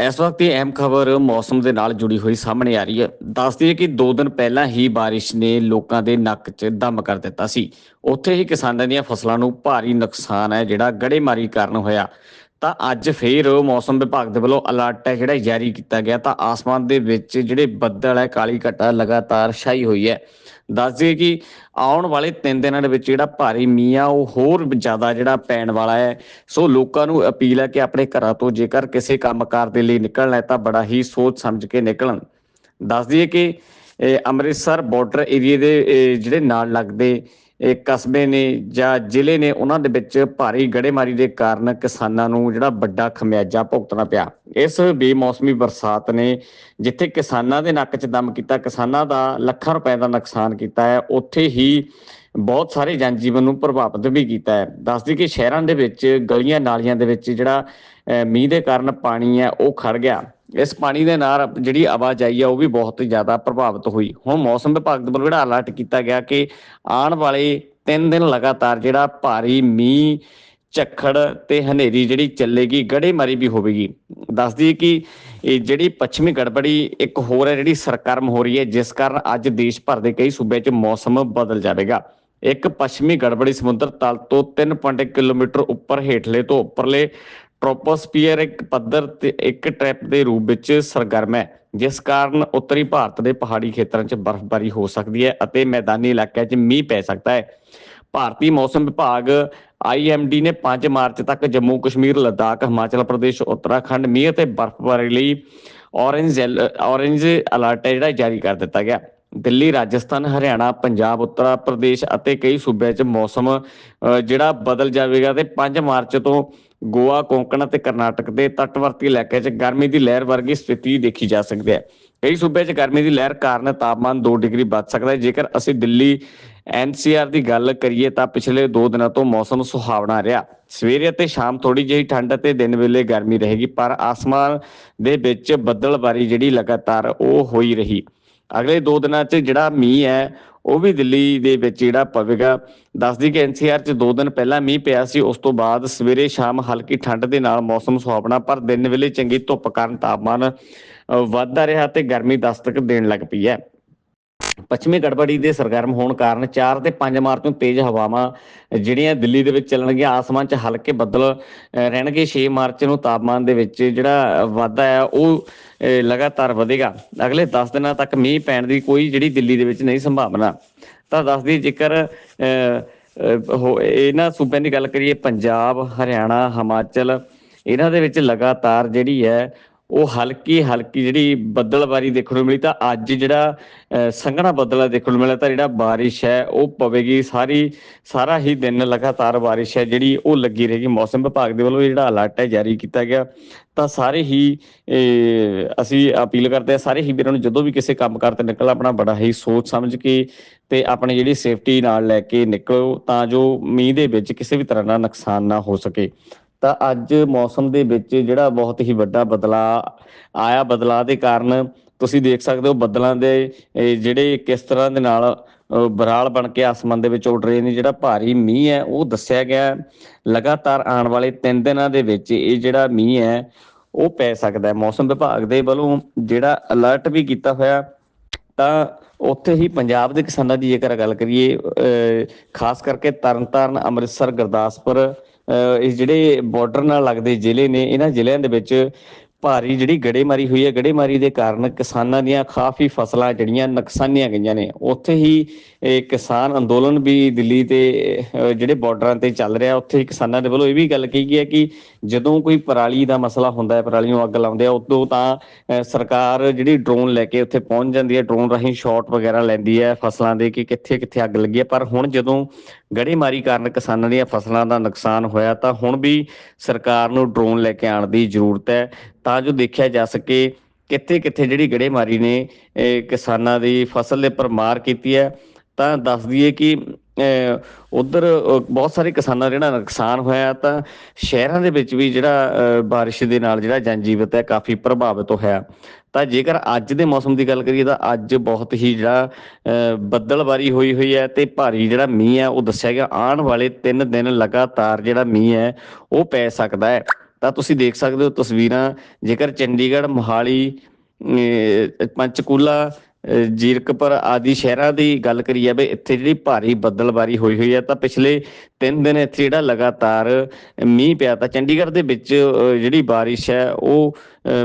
ਇਸ ਵਕਤ ਦੀ ਅਹਿਮ ਖਬਰ ਮੌਸਮ ਦੇ ਨਾਲ ਜੁੜੀ ਹੋਈ ਸਾਹਮਣੇ ਆ ਰਹੀ ਹੈ। ਦੱਸਦੀ ਹੈ ਕਿ 2 ਦਿਨ ਪਹਿਲਾਂ ਹੀ ਬਾਰਿਸ਼ ਨੇ ਲੋਕਾਂ ਦੇ ਨੱਕ 'ਚ ਦਮ ਕਰ ਦਿੱਤਾ ਸੀ। ਉੱਥੇ ਹੀ ਕਿਸਾਨਾਂ ਦੀਆਂ ਫਸਲਾਂ ਨੂੰ ਭਾਰੀ ਨੁਕਸਾਨ ਹੈ, ਜਿਹੜਾ ਗੜੇਮਾਰੀ ਕਾਰਨ ਹੋਇਆ। ਤਾਂ ਅੱਜ ਫੇਰ ਮੌਸਮ ਵਿਭਾਗ ਦੇ ਵੱਲੋਂ ਅਲਰਟ ਹੈ, ਜਿਹੜਾ ਜਾਰੀ ਕੀਤਾ ਗਿਆ। ਤਾਂ ਆਸਮਾਨ ਦੇ ਵਿੱਚ ਜਿਹੜੇ ਬੱਦਲ ਹੈ, ਕਾਲੀ ਘਟਾ ਲਗਾਤਾਰ ਛਾਈ ਹੋਈ ਹੈ। ਦੱਸ ਦਈਏ ਕਿ ਆਉਣ ਵਾਲੇ 3 ਦਿਨਾਂ ਦੇ ਵਿੱਚ ਜਿਹੜਾ ਭਾਰੀ ਮੀਂਹ ਆ, ਉਹ ਹੋਰ ਜ਼ਿਆਦਾ ਜਿਹੜਾ ਪੈਣ ਵਾਲਾ ਹੈ। ਸੋ ਲੋਕਾਂ ਨੂੰ ਅਪੀਲ ਹੈ ਕਿ ਆਪਣੇ ਘਰਾਂ ਤੋਂ ਜੇਕਰ ਕਿਸੇ ਕੰਮਕਾਰ ਦੇ ਲਈ ਨਿਕਲਣਾ ਹੈ, ਤਾਂ ਬੜਾ ਹੀ ਸੋਚ ਸਮਝ ਕੇ ਨਿਕਲਣ। ਦੱਸ ਦਈਏ ਕਿ ਅੰਮ੍ਰਿਤਸਰ ਬਾਰਡਰ ਏਰੀਏ ਦੇ ਜਿਹੜੇ ਨਾਲ ਲੱਗਦੇ ਕਸਬੇ ਨੇ ਜਾਂ ਜ਼ਿਲ੍ਹੇ ਨੇ ਉਹਨਾਂ ਦੇ ਵਿੱਚ ਭਾਰੀ ਗੜੇਮਾਰੀ ਦੇ ਕਾਰਨ ਕਿਸਾਨਾਂ ਨੂੰ ਜਿਹੜਾ ਵੱਡਾ ਖਮਿਆਜਾ ਭੁਗਤਣਾ ਪਿਆ। ਇਸ ਬੇਮੌਸਮੀ ਬਰਸਾਤ ਨੇ ਜਿੱਥੇ ਕਿਸਾਨਾਂ ਦੇ ਨੱਕ 'ਚ ਦਮ ਕੀਤਾ, ਕਿਸਾਨਾਂ ਦਾ ਲੱਖਾਂ ਰੁਪਏ ਦਾ ਨੁਕਸਾਨ ਕੀਤਾ ਹੈ, ਉੱਥੇ ਹੀ ਬਹੁਤ ਸਾਰੇ ਜਨਜੀਵਨ ਨੂੰ ਪ੍ਰਭਾਵਿਤ ਵੀ ਕੀਤਾ ਹੈ। ਦੱਸਦੀ ਕਿ ਸ਼ਹਿਰਾਂ ਦੇ ਵਿੱਚ ਗਲੀਆਂ ਨਾਲੀਆਂ ਦੇ ਵਿੱਚ ਜਿਹੜਾ ਮੀਂਹ ਦੇ ਕਾਰਨ ਪਾਣੀ ਹੈ, ਉਹ ਖੜ ਗਿਆ। ਇਸ ਪਾਣੀ ਦੇ ਨਾਲ ਜਿਹੜੀ ਆਵਾਜਾਈ ਆ, ਉਹ ਵੀ ਬਹੁਤ ਜ਼ਿਆਦਾ ਪ੍ਰਭਾਵਿਤ ਹੋਈ। ਹੁਣ ਮੌਸਮ ਵਿਭਾਗ ਦੇ ਵੱਲੋਂ ਜਿਹੜਾ ਅਲਰਟ ਕੀਤਾ ਗਿਆ ਕਿ ਆਉਣ ਵਾਲੇ 3 ਦਿਨ ਲਗਾਤਾਰ ਜਿਹੜਾ ਭਾਰੀ ਮੀਂਹ, ਝੱਖੜ ਤੇ ਹਨੇਰੀ ਜਿਹੜੀ ਚੱਲੇਗੀ ਗੜੇਮਾਰੀ ਵੀ ਹੋਵੇਗੀ। ਦੱਸਦੀ ਕਿ ਇਹ ਜਿਹੜੀ ਪੱਛਮੀ ਗੜਬੜੀ ਇੱਕ ਹੋਰ ਹੈ, ਜਿਹੜੀ ਸਰਗਰਮ ਹੋ ਰਹੀ ਹੈ, ਜਿਸ ਕਾਰਨ ਅੱਜ ਦੇਸ਼ ਭਰ ਦੇ ਕਈ ਸੂਬਿਆਂ 'ਚ ਮੌਸਮ ਬਦਲ ਜਾਵੇਗਾ। ਇੱਕ ਪੱਛਮੀ ਗੜਬੜੀ ਸਮੁੰਦਰ ਤਲ ਤੋਂ 3.1 ਕਿਲੋਮੀਟਰ ਉੱਪਰ ਹੇਠਲੇ ਤੋਂ ਉੱਪਰਲੇ ਟ੍ਰੋਪੋਸਫੀਅਰ ਇੱਕ ਪੱਧਰ ਤੇ, ਇੱਕ ਟ੍ਰੈਪ ਦੇ ਰੂਪ ਵਿੱਚ ਸਰਗਰਮ ਹੈ, ਜਿਸ ਕਾਰਨ ਉੱਤਰੀ ਭਾਰਤ ਦੇ ਪਹਾੜੀ ਖੇਤਰਾਂ 'ਚ ਬਰਫ਼ਬਾਰੀ ਹੋ ਸਕਦੀ ਹੈ ਅਤੇ ਮੈਦਾਨੀ ਇਲਾਕਿਆਂ 'ਚ ਮੀਂਹ ਪੈ ਸਕਦਾ ਹੈ। ਭਾਰਤੀ ਮੌਸਮ ਵਿਭਾਗ ਆਈਐਮਡੀ ਨੇ 5 ਮਾਰਚ ਤੱਕ ਜੰਮੂ ਕਸ਼ਮੀਰ, ਲੱਦਾਖ, ਹਿਮਾਚਲ ਪ੍ਰਦੇਸ਼, ਉੱਤਰਾਖੰਡ ਮੀਂਹ ਅਤੇ ਬਰਫ਼ਬਾਰੀ ਲਈ ਔਰੇਂਜ ਔਰੇਂਜ ਅਲਰਟ ਹੈ ਜਿਹੜਾ ਜਾਰੀ ਕਰ ਦਿੱਤਾ ਗਿਆ। ਦਿੱਲੀ, ਰਾਜਸਥਾਨ, ਹਰਿਆਣਾ, ਪੰਜਾਬ, ਉੱਤਰ ਪ੍ਰਦੇਸ਼ ਅਤੇ ਕਈ ਸੂਬਿਆਂ 'ਚ ਮੌਸਮ ਜਿਹੜਾ ਬਦਲ ਜਾਵੇਗਾ ਤੇ 5 ਮਾਰਚ ਤੋਂ ਗੋਆ, ਕੋਂਕਣ ਅਤੇ ਕਰਨਾਟਕ ਦੇ ਤੱਟਵਰਤੀ ਇਲਾਕਿਆਂ 'ਚ ਗਰਮੀ ਦੀ ਲਹਿਰ ਵਰਗੀ ਸਥਿਤੀ ਦੇਖੀ ਜਾ ਸਕਦੀ ਹੈ। ਕਈ ਸੂਬਿਆਂ 'ਚ ਗਰਮੀ ਦੀ ਲਹਿਰ ਕਾਰਨ ਤਾਪਮਾਨ 2 ਡਿਗਰੀ ਵੱਧ ਸਕਦਾ ਹੈ। ਜੇਕਰ ਅਸੀਂ ਦਿੱਲੀ ਐਨਸੀਆਰ ਦੀ ਗੱਲ ਕਰੀਏ ਤਾਂ ਪਿਛਲੇ 2 ਦਿਨਾਂ ਤੋਂ ਮੌਸਮ ਸੁਹਾਵਣਾ ਰਿਹਾ। ਸਵੇਰੇ ਅਤੇ ਸ਼ਾਮ ਥੋੜੀ ਜਿਹੀ ਠੰਡ ਅਤੇ ਦਿਨ ਵੇਲੇ ਗਰਮੀ ਰਹੇਗੀ, ਪਰ ਆਸਮਾਨ ਦੇ ਵਿੱਚ ਬੱਦਲਬਾਰੀ ਜਿਹੜੀ ਲਗਾਤਾਰ ਉਹ ਹੋਈ ਰਹੀ। ਅਗਲੇ 2 ਦਿਨਾਂ 'ਚ ਜਿਹੜਾ ਮੀਂਹ ਹੈ, ਉਹ ਵੀ ਦਿੱਲੀ ਦੇ ਵਿੱਚ ਜਿਹੜਾ ਪਵੇਗਾ। ਦੱਸਦੀ ਕਿ ਐਨਸੀਆਰ 'ਚ 2 ਦਿਨ ਪਹਿਲਾਂ ਮੀਂਹ ਪਿਆ ਸੀ, ਉਸ ਤੋਂ ਬਾਅਦ ਸਵੇਰੇ ਸ਼ਾਮ ਹਲਕੀ ਠੰਡ ਦੇ ਨਾਲ ਮੌਸਮ ਸੁਹਾਵਣਾ, ਪਰ ਦਿਨ ਵੇਲੇ ਚੰਗੀ ਧੁੱਪ ਕਾਰਨ ਤਾਪਮਾਨ ਵੱਧਦਾ ਰਿਹਾ ਤੇ ਗਰਮੀ ਦਸਤਕ ਦੇਣ ਲੱਗ ਪਈ ਹੈ। ਪੱਛਮੀ ਗੜਬੜੀ ਦੇ ਸਰਗਰਮ ਹੋਣ ਕਾਰਨ 4 ਤੇ 5 ਮਾਰਚ ਨੂੰ ਤੇਜ਼ ਹਵਾਵਾਂ ਜਿਹੜੀਆਂ ਦਿੱਲੀ ਦੇ ਵਿੱਚ ਚੱਲਣਗੀਆਂ ਆਸਮਾਨ 'ਚ ਹਲਕੇ ਬੱਦਲ ਅ, ਰਹਿਣਗੇ। 6 ਮਾਰਚ ਨੂੰ ਤਾਪਮਾਨ ਦੇ ਵਿੱਚ ਜਿਹੜਾ ਵਾਧਾ ਹੈ ਉਹ ਲਗਾਤਾਰ ਵਧੇਗਾ। ਅਗਲੇ 10 ਦਿਨਾਂ ਤੱਕ ਮੀਂਹ ਪੈਣ ਦੀ ਕੋਈ ਜਿਹੜੀ ਦਿੱਲੀ ਦੇ ਵਿੱਚ ਨਹੀਂ ਸੰਭਾਵਨਾ। ਤਾਂ ਦੱਸਦੀ ਜੇਕਰ ਅ, ਹੋ- ਇਹਨਾਂ ਸੂਬਿਆਂ ਦੀ ਗੱਲ ਕਰੀਏ ਪੰਜਾਬ ਹਰਿਆਣਾ ਹਿਮਾਚਲ ਇਹਨਾਂ ਦੇ ਵਿੱਚ ਲਗਾਤਾਰ ਜਿਹੜੀ ਹੈ ਉਹ ਹਲਕੀ ਹਲਕੀ ਜਿਹੜੀ ਬੱਦਲਬਾਰੀ ਦੇਖਣ ਨੂੰ ਮਿਲੀ ਤਾਂ ਅੱਜ ਜਿਹੜਾ ਸੰਘਣਾ ਬੱਦਲ ਦੇਖਣ ਨੂੰ ਮਿਲਿਆ ਤਾਂ ਜਿਹੜਾ ਬਾਰਿਸ਼ ਹੈ ਉਹ ਪਵੇਗੀ। ਸਾਰੀ ਸਾਰਾ ਹੀ ਦਿਨ ਲਗਾਤਾਰ ਬਾਰਿਸ਼ ਹੈ ਜਿਹੜੀ ਉਹ ਲੱਗੀ ਰਹੇਗੀ। ਮੌਸਮ ਵਿਭਾਗ ਦੇ ਵੱਲੋਂ ਜਿਹੜਾ ਅਲਰਟ ਹੈ ਜਾਰੀ ਕੀਤਾ ਗਿਆ। ਤਾਂ ਸਾਰੇ ਹੀ ਇਹ, ਅਸੀਂ ਅਪੀਲ ਕਰਦੇ ਹਾਂ ਸਾਰੇ ਹੀ ਵੀਰਾਂ ਨੂੰ ਜਦੋਂ ਵੀ ਕਿਸੇ ਕੰਮ ਕਾਰ ਨਿਕਲ ਆਪਣਾ ਬੜਾ ਹੀ ਸੋਚ ਸਮਝ ਕੇ ਤੇ ਆਪਣੀ ਜਿਹੜੀ ਸੇਫਟੀ ਨਾਲ ਲੈ ਕੇ ਨਿਕਲੋ ਤਾਂ ਜੋ ਮੀਂਹ ਦੇ ਵਿੱਚ ਕਿਸੇ ਵੀ ਤਰ੍ਹਾਂ ਦਾ ਨੁਕਸਾਨ ਨਾ ਹੋ ਸਕੇ। ਤਾਂ ਅੱਜ ਮੌਸਮ ਦੇ ਵਿੱਚ ਜਿਹੜਾ ਬਹੁਤ ਹੀ ਵੱਡਾ ਬਦਲਾਅ ਆਇਆ ਬਦਲਾਅ ਦੇ ਕਾਰਨ ਤੁਸੀਂ ਦੇਖ ਸਕਦੇ ਹੋ ਬੱਦਲਾਂ ਦੇ ਜਿਹੜੇ ਕਿਸ ਤਰ੍ਹਾਂ ਦੇ ਨਾਲ ਬਰਾਲ ਬਣ ਕੇ ਆਸਮਾਨ ਦੇ ਵਿੱਚ ਉੱਡ ਰਹੇ ਨੇ ਜਿਹੜਾ ਭਾਰੀ ਮੀਂਹ ਹੈ ਉਹ ਦੱਸਿਆ ਗਿਆ ਲਗਾਤਾਰ ਆਉਣ ਵਾਲੇ 3 ਦਿਨਾਂ ਦੇ ਵਿੱਚ ਇਹ ਜਿਹੜਾ ਮੀਂਹ ਹੈ ਉਹ ਪੈ ਸਕਦਾ ਹੈ। ਮੌਸਮ ਵਿਭਾਗ ਦੇ ਵੱਲੋਂ ਜਿਹੜਾ ਅਲਰਟ ਵੀ ਕੀਤਾ ਹੋਇਆ ਤਾਂ ਉੱਥੇ ਹੀ ਪੰਜਾਬ ਦੇ ਕਿਸਾਨਾਂ ਦੀ ਜੇਕਰ ਗੱਲ ਕਰੀਏ ਅਹ, ਖਾਸ ਕਰਕੇ ਤਰਨਤਾਰਨ ਅੰਮ੍ਰਿਤਸਰ ਗੁਰਦਾਸਪੁਰ ਇਹ ਜਿਹੜੇ ਬਾਰਡਰ ਨਾਲ ਲੱਗਦੇ ਜ਼ਿਲ੍ਹੇ ਨੇ, ਇਹਨਾਂ ਜ਼ਿਲ੍ਹਿਆਂ ਦੇ ਵਿੱਚ ਭਾਰੀ ਜਿਹੜੀ ਗੜੇਮਾਰੀ ਹੋਈ ਹੈ। ਗੜੇਮਾਰੀ ਦੇ ਕਾਰਨ ਕਿਸਾਨਾਂ ਦੀਆਂ ਕਾਫੀ ਫਸਲਾਂ ਜਿਹੜੀਆਂ ਨੁਕਸਾਨੀਆਂ ਗਈਆਂ ਨੇ। ਉੱਥੇ ਹੀ ਕਿਸਾਨ ਅੰਦੋਲਨ ਵੀ ਦਿੱਲੀ ਤੇ ਜਿਹੜੇ ਬਾਰਡਰਾਂ ਤੇ ਚੱਲ ਰਿਹਾ, ਉੱਥੇ ਕਿਸਾਨਾਂ ਦੇ ਵੱਲੋਂ ਇਹ ਵੀ ਗੱਲ ਕਹੀ ਗਈ ਹੈ ਕਿ ਜਦੋਂ ਕੋਈ ਪਰਾਲੀ ਦਾ ਮਸਲਾ ਹੁੰਦਾ ਹੈ ਪਰਾਲੀ ਨੂੰ ਅੱਗ ਲਾਉਂਦੇ ਆ, ਉਦੋਂ ਤਾਂ ਸਰਕਾਰ ਜਿਹੜੀ ਡਰੋਨ ਲੈ ਕੇ ਉੱਥੇ ਪਹੁੰਚ ਜਾਂਦੀ ਹੈ। ਡਰੋਨ ਰਾਹੀਂ ਸ਼ਾਟ ਵਗੈਰਾ ਲੈਂਦੀ ਹੈ ਫਸਲਾਂ ਦੇ ਕਿ ਕਿੱਥੇ ਕਿੱਥੇ ਅੱਗ ਲੱਗੀ ਹੈ। ਪਰ ਹੁਣ ਜਦੋਂ ਗੜੇਮਾਰੀ ਕਾਰਨ ਕਿਸਾਨਾਂ ਦੀਆਂ ਫਸਲਾਂ ਦਾ ਨੁਕਸਾਨ ਹੋਇਆ ਤਾਂ ਹੁਣ ਵੀ ਸਰਕਾਰ ਨੂੰ ਡਰੋਨ ਲੈ ਕੇ ਆਉਣ ਦੀ ਜ਼ਰੂਰਤ ਹੈ। ਤਾਂ ਜੋ ਦੇਖਿਆ ਜਾ ਸਕੇ ਕਿੱਥੇ ਕਿੱਥੇ ਜਿਹੜੀ ਗੜੇਮਾਰੀ ਨੇ ਕਿਸਾਨਾਂ ਦੀ ਫਸਲ ਦੇ ਉੱਪਰ ਮਾਰ ਕੀਤੀ ਹੈ। ਤਾਂ ਦੱਸ ਦਈਏ ਕਿ ਉਧਰ ਬਹੁਤ ਸਾਰੇ ਕਿਸਾਨਾਂ ਦਾ ਜਿਹੜਾ ਨੁਕਸਾਨ ਹੋਇਆ ਤਾਂ ਸ਼ਹਿਰਾਂ ਦੇ ਵਿੱਚ ਵੀ ਜਿਹੜਾ ਅ, ਬਾਰਿਸ਼ ਦੇ ਨਾਲ ਜਿਹੜਾ ਜਨਜੀਵਤ ਹੈ ਕਾਫੀ ਪ੍ਰਭਾਵਿਤ ਹੋਇਆ। ਤਾਂ ਜੇਕਰ ਅੱਜ ਦੇ ਮੌਸਮ ਦੀ ਗੱਲ ਕਰੀਏ ਤਾਂ ਅੱਜ ਬਹੁਤ ਹੀ ਜਿਹੜਾ ਅ, ਬੱਦਲਬਾਰੀ ਹੋਈ ਹੋਈ ਹੈ ਤੇ ਭਾਰੀ ਜਿਹੜਾ ਮੀਂਹ ਹੈ ਉਹ ਦੱਸਿਆ ਗਿਆ। ਆਉਣ ਵਾਲੇ 3 ਦਿਨ ਲਗਾਤਾਰ ਜਿਹੜਾ ਮੀਂਹ ਹੈ ਉਹ ਪੈ ਸਕਦਾ ਹੈ। ਤਾਂ ਤੁਸੀਂ ਦੇਖ ਸਕਦੇ ਹੋ ਤਸਵੀਰਾਂ ਜੇਕਰ ਚੰਡੀਗੜ੍ਹ ਮੋਹਾਲੀ ਅਹ, ਪੰਚਕੂਲਾ ਜੀਰਕਪੁਰ ਆਦਿ ਸ਼ਹਿਰਾਂ ਦੀ ਗੱਲ ਕਰੀ ਜਾਵੇ ਇੱਥੇ ਜਿਹੜੀ ਭਾਰੀ ਬੱਦਲਬਾਰੀ ਹੋਈ ਹੋਈ ਹੈ ਤਾਂ ਪਿਛਲੇ 3 ਦਿਨ ਇੱਥੇ ਜਿਹੜਾ ਲਗਾਤਾਰ ਮੀਂਹ ਪਿਆ ਤਾਂ ਚੰਡੀਗੜ੍ਹ ਦੇ ਵਿੱਚ ਜਿਹੜੀ ਬਾਰਿਸ਼ ਹੈ ਉਹ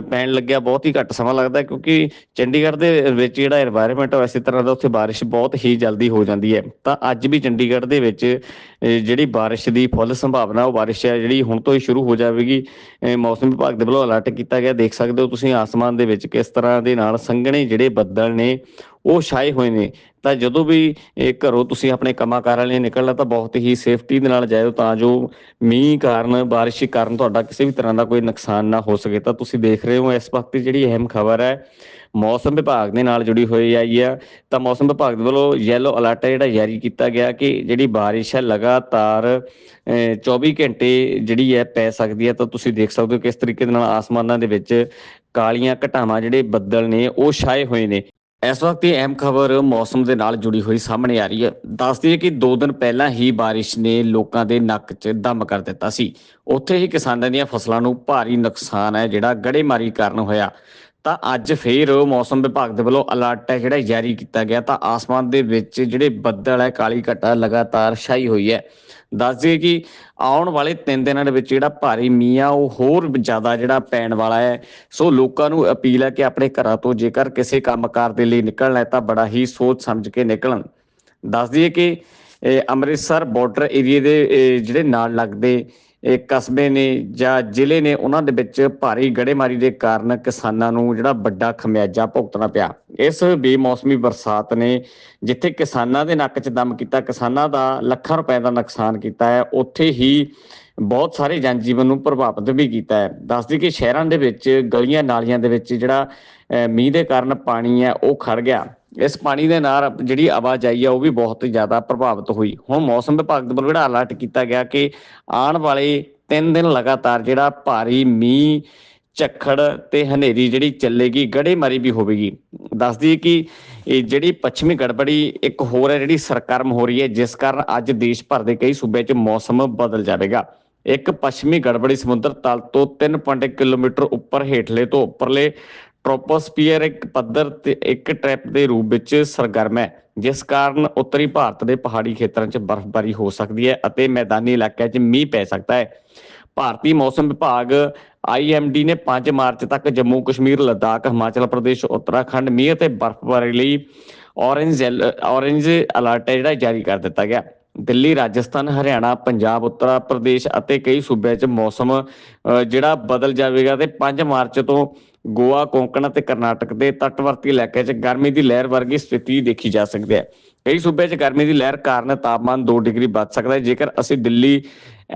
ਪੈਣ ਲੱਗਿਆ, ਬਹੁਤ ਹੀ ਘੱਟ ਸਮਾਂ ਲੱਗਦਾ ਕਿਉਂਕਿ ਚੰਡੀਗੜ੍ਹ ਦੇ ਵਿੱਚ ਜਿਹੜਾ এনवायरमेंट ਹੈ ਇਸੇ ਤਰ੍ਹਾਂ ਦਾ ਉੱਥੇ ਬਾਰਿਸ਼ ਬਹੁਤ ਹੀ ਜਲਦੀ ਹੋ ਜਾਂਦੀ ਹੈ। ਤਾਂ ਅੱਜ ਵੀ ਚੰਡੀਗੜ੍ਹ ਦੇ ਵਿੱਚ ਜਿਹੜੀ ਬਾਰਿਸ਼ ਦੀ ਫੁੱਲ ਸੰਭਾਵਨਾ, ਉਹ ਬਾਰਿਸ਼ ਹੈ, ਜਿਹੜੀ ਹੁਣ ਤੋਂ ਹੀ ਸ਼ੁਰੂ ਹੋ ਜਾਵੇਗੀ। ਮੌਸਮ ਵਿਭਾਗ ਦੇ ਵੱਲੋਂ ਅਲਰਟ ਕੀਤਾ ਗਿਆ। ਦੇਖ ਸਕਦੇ ਹੋ ਤੁਸੀਂ ਆਸਮਾਨ ਦੇ ਵਿੱਚ ਕਿਸ ਤਰ੍ਹਾਂ ਦੇ ਨਾਲ ਸੰਘਣੇ ਜਿਹੜੇ ਬੱਦਲ ਨੇ ਉਹ ਛਾਏ ਹੋਏ ਨੇ। ਤਾਂ ਜਦੋਂ ਵੀ ਘਰੋਂ ਤੁਸੀਂ ਆਪਣੇ ਕੰਮਾਂ ਕਾਰਾਂ ਲਈ ਨਿਕਲਣਾ ਤਾਂ ਬਹੁਤ ਹੀ ਸੇਫਟੀ ਦੇ ਨਾਲ ਜਾਇਓ ਤਾਂ ਜੋ ਮੀਂਹ ਕਾਰਨ ਬਾਰਿਸ਼ ਕਾਰਨ ਤੁਹਾਡਾ ਕਿਸੇ ਵੀ ਤਰ੍ਹਾਂ ਦਾ ਕੋਈ ਨੁਕਸਾਨ ਨਾ ਹੋ ਸਕੇ। ਤਾਂ ਤੁਸੀਂ ਦੇਖ ਰਹੇ ਹੋ ਇਸ ਵਕਤ ਜਿਹੜੀ ਅਹਿਮ ਖਬਰ ਹੈ ਮੌਸਮ ਵਿਭਾਗ ਦੇ ਨਾਲ ਜੁੜੀ ਹੋਈ ਆਈ ਹੈ। ਤਾਂ ਮੌਸਮ ਵਿਭਾਗ ਦੇ ਵੱਲੋਂ ਯੈਲੋ ਅਲਰਟ ਜਿਹੜਾ ਜਾਰੀ ਕੀਤਾ ਗਿਆ ਕਿ ਜਿਹੜੀ ਬਾਰਿਸ਼ ਹੈ ਲਗਾਤਾਰ ਅਹ, 24 ਘੰਟੇ ਜਿਹੜੀ ਹੈ ਪੈ ਸਕਦੀ ਹੈ। ਤਾਂ ਤੁਸੀਂ ਦੇਖ ਸਕਦੇ ਹੋ ਕਿਸ ਤਰੀਕੇ ਦੇ ਨਾਲ ਆਸਮਾਨਾਂ ਦੇ ਵਿੱਚ ਕਾਲੀਆਂ ਘਟਾਵਾਂ ਜਿਹੜੇ ਬੱਦਲ ਨੇ ਉਹ ਛਾਏ ਹੋਏ ਨੇ। ਇਸ ਵਕਤ ਇਹ ਅਹਿਮ ਖਬਰ ਮੌਸਮ ਦੇ ਨਾਲ ਜੁੜੀ ਹੋਈ ਸਾਹਮਣੇ ਆ ਰਹੀ ਹੈ। ਦੱਸਦੀ ਹੈ ਕਿ 2 ਦਿਨ ਪਹਿਲਾਂ ਹੀ ਬਾਰਿਸ਼ ਨੇ ਲੋਕਾਂ ਦੇ ਨੱਕ 'ਚ ਦਮ ਕਰ ਦਿੱਤਾ ਸੀ। ਉੱਥੇ ਹੀ ਕਿਸਾਨਾਂ ਦੀਆਂ ਫਸਲਾਂ ਨੂੰ ਭਾਰੀ ਨੁਕਸਾਨ ਹੈ, ਜਿਹੜਾ ਗੜੇਮਾਰੀ ਕਾਰਨ ਹੋਇਆ। ਤਾਂ ਅੱਜ ਫੇਰ ਮੌਸਮ ਵਿਭਾਗ ਦੇ ਵੱਲੋਂ ਅਲਰਟ ਹੈ, ਜਿਹੜਾ ਜਾਰੀ ਕੀਤਾ ਗਿਆ। ਤਾਂ ਆਸਮਾਨ ਦੇ ਵਿੱਚ ਜਿਹੜੇ ਬੱਦਲ ਹੈ, ਕਾਲੀ ਘਟਾ ਲਗਾਤਾਰ ਛਾਈ ਹੋਈ ਹੈ। ਦੱਸ ਦਈਏ ਕਿ ਆਉਣ ਵਾਲੇ 3 ਦਿਨਾਂ ਦੇ ਵਿੱਚ ਜਿਹੜਾ ਭਾਰੀ ਮੀਂਹ ਆ, ਉਹ ਹੋਰ ਜ਼ਿਆਦਾ ਜਿਹੜਾ ਪੈਣ ਵਾਲਾ ਹੈ। ਸੋ ਲੋਕਾਂ ਨੂੰ ਅਪੀਲ ਹੈ ਕਿ ਆਪਣੇ ਘਰਾਂ ਤੋਂ ਜੇਕਰ ਕਿਸੇ ਕੰਮਕਾਰ ਦੇ ਲਈ ਨਿਕਲਣਾ ਹੈ, ਤਾਂ ਬੜਾ ਹੀ ਸੋਚ ਸਮਝ ਕੇ ਨਿਕਲਣ। ਦੱਸ ਦਈਏ ਕਿ ਅੰਮ੍ਰਿਤਸਰ ਬਾਰਡਰ ਏਰੀਏ ਦੇ ਜਿਹੜੇ ਨਾਲ ਲੱਗਦੇ ਇਹ ਕਸਬੇ ਨੇ ਜਾਂ ਜ਼ਿਲ੍ਹੇ ਨੇ ਉਹਨਾਂ ਦੇ ਵਿੱਚ ਭਾਰੀ ਗੜੇਮਾਰੀ ਦੇ ਕਾਰਨ ਕਿਸਾਨਾਂ ਨੂੰ ਜਿਹੜਾ ਵੱਡਾ ਖਮਿਆਜਾ ਭੁਗਤਣਾ ਪਿਆ। ਇਸ ਬੇਮੌਸਮੀ ਬਰਸਾਤ ਨੇ ਜਿੱਥੇ ਕਿਸਾਨਾਂ ਦੇ ਨੱਕ 'ਚ ਦਮ ਕੀਤਾ ਕਿਸਾਨਾਂ ਦਾ ਲੱਖਾਂ ਰੁਪਏ ਦਾ ਨੁਕਸਾਨ ਕੀਤਾ ਹੈ ਉੱਥੇ ਹੀ ਬਹੁਤ ਸਾਰੇ ਜਨਜੀਵਨ ਨੂੰ ਪ੍ਰਭਾਵਿਤ ਵੀ ਕੀਤਾ ਹੈ। ਦੱਸਦੀ ਕਿ ਸ਼ਹਿਰਾਂ ਦੇ ਵਿੱਚ ਗਲੀਆਂ ਨਾਲੀਆਂ ਦੇ ਵਿੱਚ ਜਿਹੜਾ ਅਹ, ਮੀਂਹ ਦੇ ਕਾਰਨ ਪਾਣੀ ਹੈ ਉਹ ਖੜ ਗਿਆ। ਇਸ ਪਾਣੀ ਦੇ ਨਾਲ ਜਿਹੜੀ ਆਵਾਜਾਈ ਆ, ਉਹ ਵੀ ਬਹੁਤ ਜ਼ਿਆਦਾ ਪ੍ਰਭਾਵਿਤ ਹੋਈ। ਹੁਣ ਮੌਸਮ ਵਿਭਾਗ ਦੇ ਵੱਲੋਂ ਜਿਹੜਾ ਅਲਰਟ ਕੀਤਾ ਗਿਆ ਕਿ ਆਉਣ ਵਾਲੇ 3 ਦਿਨ ਲਗਾਤਾਰ ਜਿਹੜਾ ਭਾਰੀ ਮੀਂਹ, ਝੱਖੜ ਤੇ ਹਨੇਰੀ ਜਿਹੜੀ ਚੱਲੇਗੀ ਗੜੇਮਾਰੀ ਵੀ ਹੋਵੇਗੀ। ਦੱਸਦੀ ਕਿ ਇਹ ਜਿਹੜੀ ਪੱਛਮੀ ਗੜਬੜੀ ਇੱਕ ਹੋਰ ਹੈ ਜਿਹੜੀ ਸਰਗਰਮ ਹੋ ਰਹੀ ਹੈ, ਜਿਸ ਕਾਰਨ ਅੱਜ ਦੇਸ਼ ਭਰ ਦੇ ਕਈ ਸੂਬਿਆਂ 'ਚ ਮੌਸਮ ਬਦਲ ਜਾਵੇਗਾ। ਇੱਕ ਪੱਛਮੀ ਗੜਬੜੀ ਸਮੁੰਦਰ ਤਲ ਤੋਂ 3.1 ਕਿਲੋਮੀਟਰ ਉੱਪਰ ਹੇਠਲੇ ਤੋਂ ਉੱਪਰਲੇ ਟ੍ਰੋਪੋਸਫੀਅਰ ਇੱਕ ਪੱਧਰ ਤੇ ਇੱਕ ਟ੍ਰੈਪ ਦੇ ਰੂਪ ਵਿੱਚ ਸਰਗਰਮ ਹੈ ਜਿਸ ਕਾਰਨ ਉੱਤਰੀ ਭਾਰਤ ਦੇ ਪਹਾੜੀ ਖੇਤਰਾਂ 'ਚ ਬਰਫ਼ਬਾਰੀ ਹੋ ਸਕਦੀ ਹੈ ਅਤੇ ਮੈਦਾਨੀ ਇਲਾਕਿਆਂ 'ਚ ਮੀਂਹ ਪੈ ਸਕਦਾ ਹੈ। ਭਾਰਤੀ ਮੌਸਮ ਵਿਭਾਗ ਆਈਐਮਡੀ ਨੇ 5 ਮਾਰਚ ਤੱਕ ਜੰਮੂ ਕਸ਼ਮੀਰ ਲਦਾਖ ਹਿਮਾਚਲ ਪ੍ਰਦੇਸ਼ ਉੱਤਰਾਖੰਡ ਮੀਂਹ ਅਤੇ ਬਰਫ਼ਬਾਰੀ ਲਈ ਔਰੇਂਜ ਔਰੇਂਜ ਅਲਰਟ ਹੈ ਜਿਹੜਾ ਜਾਰੀ ਕਰ ਦਿੱਤਾ ਗਿਆ। ਦਿੱਲੀ ਰਾਜਸਥਾਨ ਹਰਿਆਣਾ ਪੰਜਾਬ ਉੱਤਰ ਪ੍ਰਦੇਸ਼ ਅਤੇ ਕਈ ਸੂਬਿਆਂ 'ਚ ਮੌਸਮ ਅ, ਜਿਹੜਾ ਬਦਲ ਜਾਵੇਗਾ ਤੇ 5 ਮਾਰਚ ਤੋਂ ਗੋਆ, ਕੋਂਕਣ ਅਤੇ ਕਰਨਾਟਕ ਦੇ ਤੱਟਵਰਤੀ ਇਲਾਕਿਆਂ 'ਚ ਗਰਮੀ ਦੀ ਲਹਿਰ ਵਰਗੀ ਸਥਿਤੀ ਦੇਖੀ ਜਾ ਸਕਦੀ ਹੈ। ਕਈ ਸੂਬਿਆਂ 'ਚ ਗਰਮੀ ਦੀ ਲਹਿਰ ਕਾਰਨ ਤਾਪਮਾਨ 2 ਡਿਗਰੀ ਵੱਧ ਸਕਦਾ ਹੈ। ਜੇਕਰ ਅਸੀਂ ਦਿੱਲੀ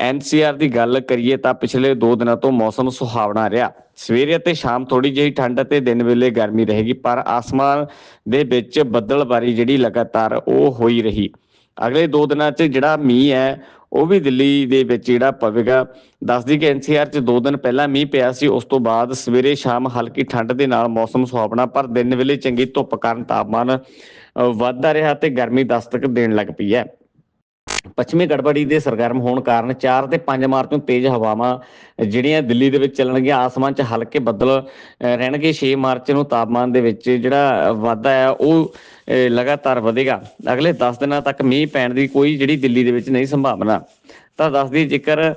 ਐਨਸੀਆਰ ਦੀ ਗੱਲ ਕਰੀਏ ਤਾਂ ਪਿਛਲੇ 2 ਦਿਨਾਂ ਤੋਂ ਮੌਸਮ ਸੁਹਾਵਣਾ ਰਿਹਾ। ਸਵੇਰੇ ਅਤੇ ਸ਼ਾਮ ਥੋੜੀ ਜਿਹੀ ਠੰਡ ਅਤੇ ਦਿਨ ਵੇਲੇ ਗਰਮੀ ਰਹੇਗੀ, ਪਰ ਆਸਮਾਨ ਦੇ ਵਿੱਚ ਬੱਦਲਬਾਰੀ ਜਿਹੜੀ ਲਗਾਤਾਰ ਉਹ ਹੋਈ ਰਹੀ। ਅਗਲੇ 2 ਦਿਨਾਂ 'ਚ ਜਿਹੜਾ ਮੀਂਹ ਹੈ ਉਹ ਵੀ ਦਿੱਲੀ ਦੇ ਵਿੱਚ ਜਿਹੜਾ ਪਵੇਗਾ। ਦੱਸਦੀ ਕਿ ਐਨਸੀਆਰ 'ਚ 2 ਦਿਨ ਪਹਿਲਾਂ ਮੀਂਹ ਪਿਆ ਸੀ, ਉਸ ਤੋਂ ਬਾਅਦ ਸਵੇਰੇ ਸ਼ਾਮ ਹਲਕੀ ਠੰਡ ਦੇ ਨਾਲ ਮੌਸਮ ਸੁਹਾਵਣਾ, ਪਰ ਦਿਨ ਵੇਲੇ ਚੰਗੀ ਧੁੱਪ ਕਾਰਨ ਤਾਪਮਾਨ ਵੱਧਦਾ ਰਿਹਾ ਤੇ ਗਰਮੀ ਦਸਤਕ ਦੇਣ ਲੱਗ ਪਈ ਹੈ। ਪੱਛਮੀ ਗੜਬੜੀ ਦੇ ਸਰਗਰਮ ਹੋਣ ਕਾਰਨ 4 ਤੇ 5 ਮਾਰਚ ਨੂੰ ਤੇਜ਼ ਹਵਾਵਾਂ ਜਿਹੜੀਆਂ ਦਿੱਲੀ ਦੇ ਵਿੱਚ ਚੱਲਣਗੀਆਂ, ਆਸਮਾਨ 'ਚ ਹਲਕੇ ਬੱਦਲ ਰਹਿਣਗੇ। 6 ਮਾਰਚ ਨੂੰ ਤਾਪਮਾਨ ਦੇ ਵਿੱਚ ਜਿਹੜਾ ਵਾਧਾ ਹੈ, ਉਹ ਲਗਾਤਾਰ ਵਧੇਗਾ। ਅਗਲੇ 10 ਦਿਨਾਂ ਤੱਕ ਮੀਂਹ ਪੈਣ ਦੀ ਕੋਈ ਜਿਹੜੀ ਦਿੱਲੀ ਦੇ ਵਿੱਚ ਨਹੀਂ ਸੰਭਾਵਨਾ। ਤਾਂ ਦੱਸਦੀ ਜੇਕਰ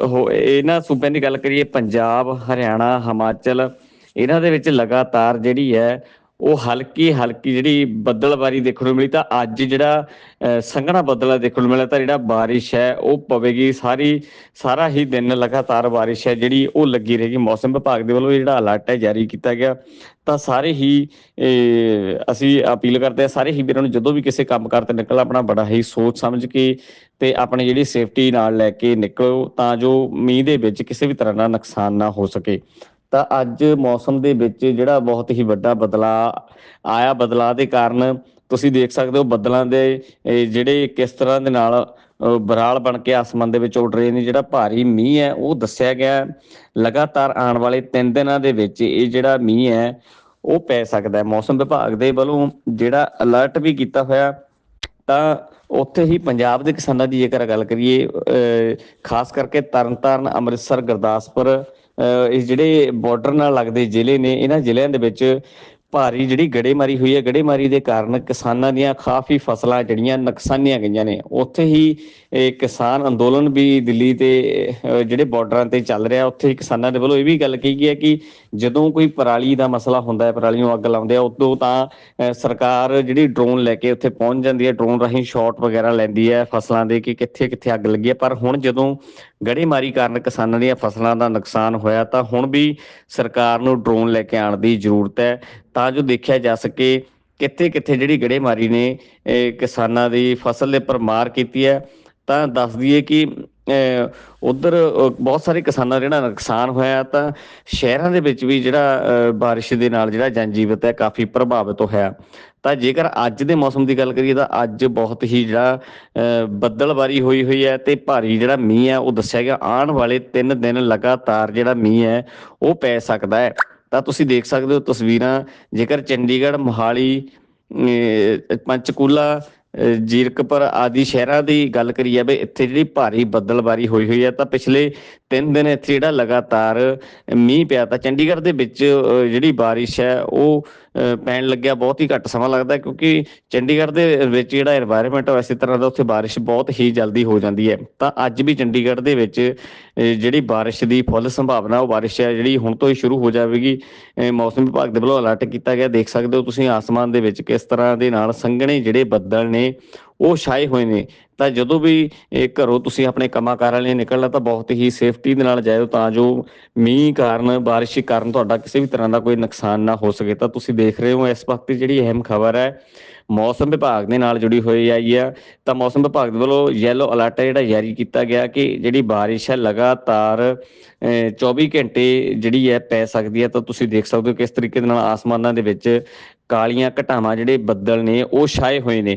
ਹੋ- ਇਹਨਾਂ ਸੂਬਿਆਂ ਦੀ ਗੱਲ ਕਰੀਏ, ਪੰਜਾਬ, ਹਰਿਆਣਾ, ਹਿਮਾਚਲ, ਇਹਨਾਂ ਦੇ ਵਿੱਚ ਲਗਾਤਾਰ ਜਿਹੜੀ ਹੈ ਉਹ ਹਲਕੀ ਹਲਕੀ ਜਿਹੜੀ ਬੱਦਲਬਾਰੀ ਦੇਖਣ ਨੂੰ ਮਿਲੀ ਤਾਂ ਅੱਜ ਜਿਹੜਾ ਸੰਘਣਾ ਬੱਦਲ ਦੇਖਣ ਨੂੰ ਮਿਲਿਆ ਤਾਂ ਜਿਹੜਾ ਬਾਰਿਸ਼ ਹੈ ਉਹ ਪਵੇਗੀ। ਸਾਰੀ ਸਾਰਾ ਹੀ ਦਿਨ ਲਗਾਤਾਰ ਬਾਰਿਸ਼ ਹੈ ਜਿਹੜੀ ਉਹ ਲੱਗੀ ਰਹੇਗੀ। ਮੌਸਮ ਵਿਭਾਗ ਦੇ ਵੱਲੋਂ ਜਿਹੜਾ ਅਲਰਟ ਹੈ ਜਾਰੀ ਕੀਤਾ ਗਿਆ। ਤਾਂ ਸਾਰੇ ਹੀ ਇਹ, ਅਸੀਂ ਅਪੀਲ ਕਰਦੇ ਹਾਂ ਸਾਰੇ ਹੀ ਵੀਰਾਂ ਨੂੰ ਜਦੋਂ ਵੀ ਕਿਸੇ ਕੰਮ ਕਾਰ ਨਿਕਲ ਆਪਣਾ ਬੜਾ ਹੀ ਸੋਚ ਸਮਝ ਕੇ ਤੇ ਆਪਣੀ ਜਿਹੜੀ ਸੇਫਟੀ ਨਾਲ ਲੈ ਕੇ ਨਿਕਲੋ ਤਾਂ ਜੋ ਮੀਂਹ ਦੇ ਵਿੱਚ ਕਿਸੇ ਵੀ ਤਰ੍ਹਾਂ ਦਾ ਨੁਕਸਾਨ ਨਾ ਹੋ ਸਕੇ। ਤਾਂ ਅੱਜ ਮੌਸਮ ਦੇ ਵਿੱਚ ਜਿਹੜਾ ਬਹੁਤ ਹੀ ਵੱਡਾ ਬਦਲਾਅ ਆਇਆ ਬਦਲਾਅ ਦੇ ਕਾਰਨ ਤੁਸੀਂ ਦੇਖ ਸਕਦੇ ਹੋ ਬੱਦਲਾਂ ਦੇ ਜਿਹੜੇ ਕਿਸ ਤਰ੍ਹਾਂ ਦੇ ਨਾਲ ਬਰਾਲ ਬਣ ਕੇ ਆਸਮਾਨ ਦੇ ਵਿੱਚ ਉੱਡ ਰਹੇ ਨੇ ਜਿਹੜਾ ਭਾਰੀ ਮੀਂਹ ਹੈ ਉਹ ਦੱਸਿਆ ਗਿਆ ਲਗਾਤਾਰ ਆਉਣ ਵਾਲੇ 3 ਦਿਨਾਂ ਦੇ ਵਿੱਚ ਇਹ ਜਿਹੜਾ ਮੀਂਹ ਹੈ ਉਹ ਪੈ ਸਕਦਾ ਹੈ। ਮੌਸਮ ਵਿਭਾਗ ਦੇ ਵੱਲੋਂ ਜਿਹੜਾ ਅਲਰਟ ਵੀ ਕੀਤਾ ਹੋਇਆ ਤਾਂ ਉੱਥੇ ਹੀ ਪੰਜਾਬ ਦੇ ਕਿਸਾਨਾਂ ਦੀ ਜੇਕਰ ਗੱਲ ਕਰੀਏ ਅ, ਖਾਸ ਕਰਕੇ ਤਰਨਤਾਰਨ ਅੰਮ੍ਰਿਤਸਰ ਗੁਰਦਾਸਪੁਰ ਇਹ ਜਿਹੜੇ ਬਾਰਡਰ ਨਾਲ ਲੱਗਦੇ ਜ਼ਿਲ੍ਹੇ ਨੇ ਇਹਨਾਂ ਜ਼ਿਲ੍ਹਿਆਂ ਦੇ ਵਿੱਚ ਭਾਰੀ ਜਿਹੜੀ ਗੜੇਮਾਰੀ ਹੋਈ ਹੈ ਗੜੇਮਾਰੀ ਦੇ ਕਾਰਨ ਕਿਸਾਨਾਂ ਦੀਆਂ ਕਾਫੀ ਫਸਲਾਂ ਜਿਹੜੀਆਂ ਨੁਕਸਾਨੀਆਂ ਗਈਆਂ ਨੇ। ਉੱਥੇ ਹੀ ਕਿਸਾਨ ਅੰਦੋਲਨ ਵੀ ਦਿੱਲੀ ਤੇ ਜਿਹੜੇ ਬਾਰਡਰਾਂ ਤੇ ਚੱਲ ਰਿਹਾ ਉੱਥੇ ਕਿਸਾਨਾਂ ਦੇ ਵੱਲੋਂ ਇਹ ਵੀ ਗੱਲ ਕਹੀ ਗਈ ਹੈ ਕਿ ਜਦੋਂ ਕੋਈ ਪਰਾਲੀ ਦਾ ਮਸਲਾ ਹੁੰਦਾ ਹੈ ਪਰਾਲੀ ਨੂੰ ਅੱਗ ਲਾਉਂਦੇ ਆ ਉਦੋਂ ਤਾਂ ਅ, ਸਰਕਾਰ ਜਿਹੜੀ ਡਰੋਨ ਲੈ ਕੇ ਉੱਥੇ ਪਹੁੰਚ ਜਾਂਦੀ ਹੈ ਡਰੋਨ ਰਾਹੀਂ ਸ਼ਾਟ ਵਗੈਰਾ ਲੈਂਦੀ ਹੈ ਫਸਲਾਂ ਦੇ ਕਿ ਕਿੱਥੇ ਕਿੱਥੇ ਅੱਗ ਲੱਗੀ ਹੈ। ਪਰ ਹੁਣ ਜਦੋਂ ਗੜੇਮਾਰੀ ਕਾਰਨ ਕਿਸਾਨਾਂ ਦੀਆਂ ਫਸਲਾਂ ਦਾ ਨੁਕਸਾਨ ਹੋਇਆ ਤਾਂ ਹੁਣ ਵੀ ਸਰਕਾਰ ਨੂੰ ਡਰੋਨ ਲੈ ਕੇ ਆਉਣ ਦੀ ਜ਼ਰੂਰਤ ਹੈ। ਤਾਂ ਜੋ ਦੇਖਿਆ ਜਾ ਸਕੇ ਕਿੱਥੇ ਕਿੱਥੇ ਜਿਹੜੀ ਗੜੇਮਾਰੀ ਨੇ ਇਹ ਕਿਸਾਨਾਂ ਦੀ ਫਸਲ ਦੇ ਉੱਪਰ ਮਾਰ ਕੀਤੀ ਹੈ। ਤਾਂ ਦੱਸ ਦਈਏ ਕਿ ਉਧਰ ਬਹੁਤ ਸਾਰੇ ਕਿਸਾਨਾਂ ਦਾ ਜਿਹੜਾ ਨੁਕਸਾਨ ਹੋਇਆ ਤਾਂ ਸ਼ਹਿਰਾਂ ਦੇ ਵਿੱਚ ਵੀ ਜਿਹੜਾ ਅ, ਬਾਰਿਸ਼ ਦੇ ਨਾਲ ਜਿਹੜਾ ਜਨਜੀਵਤ ਹੈ ਕਾਫੀ ਪ੍ਰਭਾਵਿਤ ਹੋਇਆ ਤਾਂ ਜੇਕਰ ਅੱਜ ਦੇ ਮੌਸਮ ਦੀ ਗੱਲ ਕਰੀਏ ਤਾਂ ਅੱਜ ਬਹੁਤ ਹੀ ਜਿਹੜਾ ਅ, ਬੱਦਲਬਾਰੀ ਹੋਈ ਹੋਈ ਹੈ ਤੇ ਭਾਰੀ ਜਿਹੜਾ ਮੀਂਹ ਹੈ ਉਹ ਦੱਸਿਆ ਗਿਆ ਆਉਣ ਵਾਲੇ 3 ਦਿਨ ਲਗਾਤਾਰ ਜਿਹੜਾ ਮੀਂਹ ਹੈ ਉਹ ਪੈ ਸਕਦਾ ਹੈ। ਤਾਂ ਤੁਸੀਂ ਦੇਖ ਸਕਦੇ ਹੋ ਤਸਵੀਰਾਂ, ਜੇਕਰ ਚੰਡੀਗੜ੍ਹ, ਮੋਹਾਲੀ ਪੰਚਕੂਲਾ ਜੀਰਕਪੁਰ ਆਦੀ ਸ਼ਹਿਰਾਂ ਦੀ ਗੱਲ ਕਰੀ ਜਾਵੇ, ਇੱਥੇ ਜਿਹੜੀ ਭਾਰੀ ਬੱਦਲਬਾਰੀ ਹੋਈ ਹੋਈ ਹੈ, ਤਾਂ ਪਿਛਲੇ 3 ਦਿਨ ਇੱਥੇ ਜਿਹੜਾ ਲਗਾਤਾਰ ਮੀਂਹ ਪਿਆ, ਤਾਂ ਚੰਡੀਗੜ੍ਹ ਦੇ ਵਿੱਚ ਜਿਹੜੀ بارش ਹੈ, ਉਹ ਪੈਣ ਲੱਗਿਆ, ਬਹੁਤ ਹੀ ਘੱਟ ਸਮਾਂ ਲੱਗਦਾ ਕਿਉਂਕਿ ਚੰਡੀਗੜ੍ਹ ਦੇ ਵਿੱਚ ਜਿਹੜਾ এনवायरमेंट ਹੈ ਇਸੇ ਤਰ੍ਹਾਂ ਦਾ ਉੱਥੇ بارش ਬਹੁਤ ਹੀ ਜਲਦੀ ਹੋ ਜਾਂਦੀ ਹੈ। ਤਾਂ ਅੱਜ ਵੀ ਚੰਡੀਗੜ੍ਹ ਦੇ ਵਿੱਚ ਜਿਹੜੀ ਬਾਰਿਸ਼ ਦੀ ਫੁੱਲ ਸੰਭਾਵਨਾ, ਉਹ ਬਾਰਿਸ਼ ਹੈ, ਜਿਹੜੀ ਹੁਣ ਤੋਂ ਹੀ ਸ਼ੁਰੂ ਹੋ ਜਾਵੇਗੀ। ਮੌਸਮ ਵਿਭਾਗ ਦੇ ਵੱਲੋਂ ਅਲਰਟ ਕੀਤਾ ਗਿਆ। ਦੇਖ ਸਕਦੇ ਹੋ ਤੁਸੀਂ ਆਸਮਾਨ ਦੇ ਵਿੱਚ ਕਿਸ ਤਰ੍ਹਾਂ ਦੇ ਨਾਲ ਸੰਘਣੇ ਜਿਹੜੇ ਬੱਦਲ ਨੇ, ਉਹ ਛਾਏ ਹੋਏ ਨੇ। ਤਾਂ ਜਦੋਂ ਵੀ ਘਰੋਂ ਤੁਸੀਂ ਆਪਣੇ ਕੰਮਾਂ ਕਾਰਾਂ ਲਈ ਨਿਕਲਣਾ, ਤਾਂ ਬਹੁਤ ਹੀ ਸੇਫਟੀ ਦੇ ਨਾਲ ਜਾਇਓ, ਤਾਂ ਜੋ ਮੀਂਹ ਕਾਰਨ, ਬਾਰਿਸ਼ ਕਾਰਨ ਤੁਹਾਡਾ ਕਿਸੇ ਵੀ ਤਰ੍ਹਾਂ ਦਾ ਕੋਈ ਨੁਕਸਾਨ ਨਾ ਹੋ ਸਕੇ। ਤਾਂ ਤੁਸੀਂ ਦੇਖ ਰਹੇ ਹੋ, ਇਸ ਵਕਤ ਜਿਹੜੀ ਅਹਿਮ ਖਬਰ ਹੈ ਮੌਸਮ ਵਿਭਾਗ ਦੇ ਨਾਲ ਜੁੜੀ ਹੋਈ ਆਈ ਹੈ ਤਾਂ ਮੌਸਮ ਵਿਭਾਗ ਦੇ ਵੱਲੋਂ ਯੈਲੋ ਅਲਰਟ ਜਿਹੜਾ ਜਾਰੀ ਕੀਤਾ ਗਿਆ ਕਿ ਜਿਹੜੀ ਬਾਰਿਸ਼ ਹੈ ਲਗਾਤਾਰ ਅਹ, 24 ਘੰਟੇ ਜਿਹੜੀ ਹੈ ਪੈ ਸਕਦੀ ਹੈ। ਤਾਂ ਤੁਸੀਂ ਦੇਖ ਸਕਦੇ ਹੋ ਕਿਸ ਤਰੀਕੇ ਦੇ ਨਾਲ ਆਸਮਾਨਾਂ ਦੇ ਵਿੱਚ ਕਾਲੀਆਂ ਘਟਾਵਾਂ ਜਿਹੜੇ ਬੱਦਲ ਨੇ ਉਹ ਛਾਏ ਹੋਏ ਨੇ।